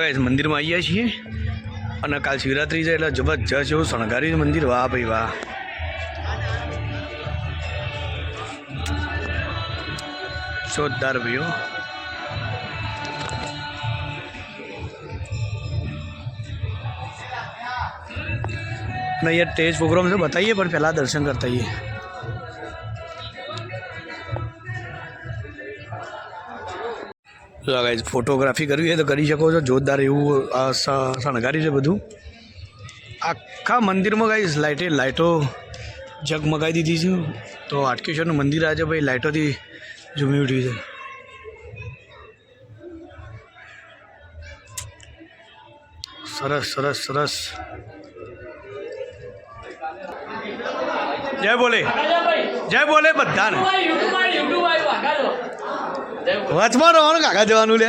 Guys મંદિરમાં આવી છીએ. અને કાલ શિવરાત્રી છે એટલે જબરજસ્ત એવું શણગારી મંદિર. વાહ ભાઈ વાહ. જોરદાર ભાઈઓ અને અહીંયા સ્ટેજ પ્રોગ્રામ છે, બતાવીએ, પણ પહેલાં દર્શન કરતા આવીએ. જો ગાઈઝ ફોટોગ્રાફી કરવી હોય તો કરી શકો છો. જોરદાર એવું શણગારી છે બધું. આખા મંદિરમાં ગાઈઝ લાઇટે લાઇટો જગમગાઈ દીધી છે. તો હાટકેશ્વરનું મંદિર આજે ભાઈ લાઇટોથી ઝૂમી ઉઠ્યું છે. સરસ સરસ સરસ. જય બોલે. જય બોલે બધાને. વચમાં રહેવાનું કાકા જવાનું લે.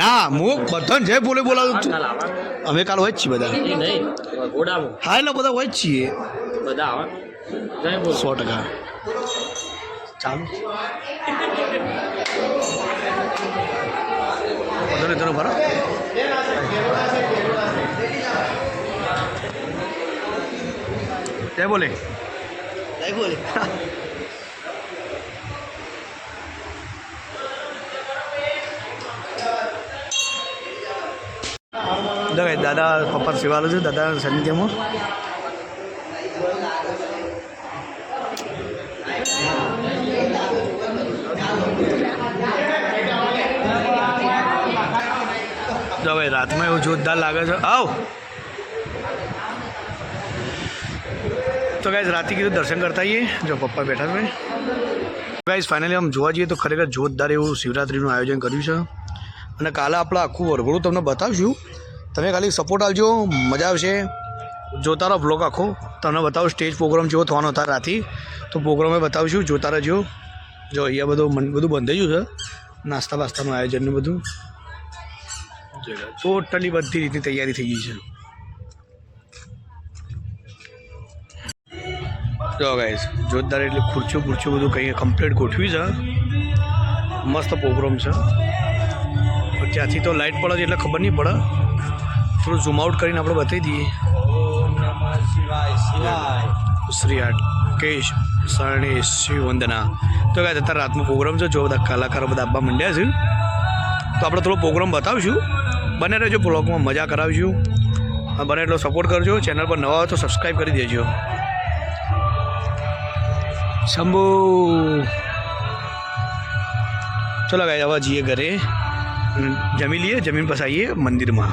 ના હું બધાને જય બોલે બોલાવું છું. અમે કાલ હોય જ છીએ બધા. હા એટલે બધા હોય જ છીએ. સો ટકા. ચાલુ. બધાને ભરો. જય બોલે. જય બોલે. દાદા પપ્પા સેવાલો છે, દાદા સાનિધ્યમાં જો ભાઈ રાતમાં એવું જોરદાર લાગે છે. આવ! તો ગાઈઝ રાતે કીધું દર્શન કરતા આવીએ. જો પપ્પા બેઠા છે ગાઈઝ ફાઇનલી આમ જોવા જઈએ તો ખરેખર જોરદાર એવું શિવરાત્રિનું આયોજન કર્યું છે. અને કાલે આપણે આખું વરઘોડું તમને બતાવશું. તમે ખાલી સપોર્ટ આપજો, મજા આવશે. જોતા રહો બ્લોગ આખો. તમને બતાવું સ્ટેજ પ્રોગ્રામ જેવો થવાનો હતા રાતી તો પ્રોગ્રામે બતાવીશું, જોતા રહેજો. જો અહીંયા બધું બધું બંધ ગયું છે. નાસ્તા બાસ્તાનું આયોજન ને બધું. ટોટલી બધી રીતની તૈયારી થઈ ગઈ છે. જો ગાઈસ જોરદાર એટલે ખુરચું ખુરચું બધું કંઈ કમ્પ્લીટ ગોઠવી છે. મસ્ત પ્રોગ્રામ છે. ત્યાંથી તો લાઇટ પડે છે એટલે ખબર નહીં પડે. થોડું ઝૂમ આઉટ કરીને આપણે બતાવી દઈએ. શ્રી કેશ સરણી શિવ વંદના. તો કાંઈ અત્યારે રાતનો પ્રોગ્રામ છે જો બધા કલાકારો બધા આપવા માંડ્યા છે તો આપણે થોડો પ્રોગ્રામ બતાવીશું. બને રહેજો બ્લોગમાં મજા કરાવીશું. બને એટલો સપોર્ટ કરજો. ચેનલ પર નવા હોય તો સબસ્ક્રાઈબ કરી દેજો. શંભુ. ચલો ગાય આવા જઈએ ઘરે. જમી લઈએ જમીન પસાઈએ આવીએ મંદિરમાં.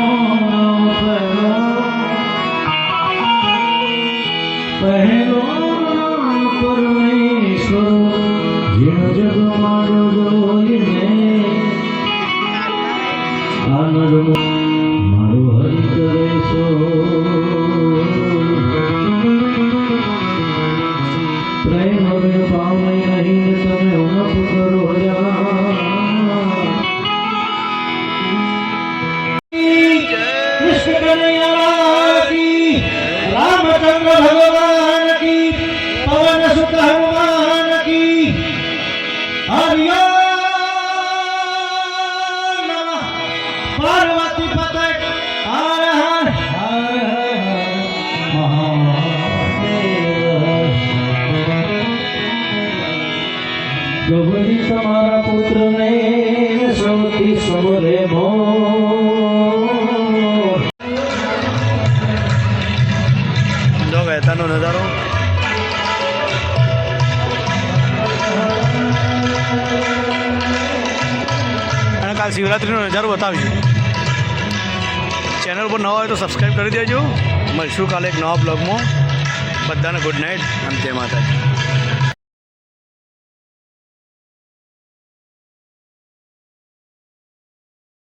હવે ભાવ નહીં રહીને તમે ઉણપ કરો રામચંદ્ર ભગવાન હરિયો કાલ શિવરાત્રિનો નજારો બતાવીશું. ચેનલ પર નવા હોય તો સબસ્ક્રાઈબ કરી દેજો. મળશું કાલે એક નવા બ્લોગમાં બધાને ગુડ નાઇટ અને જય માતાજી.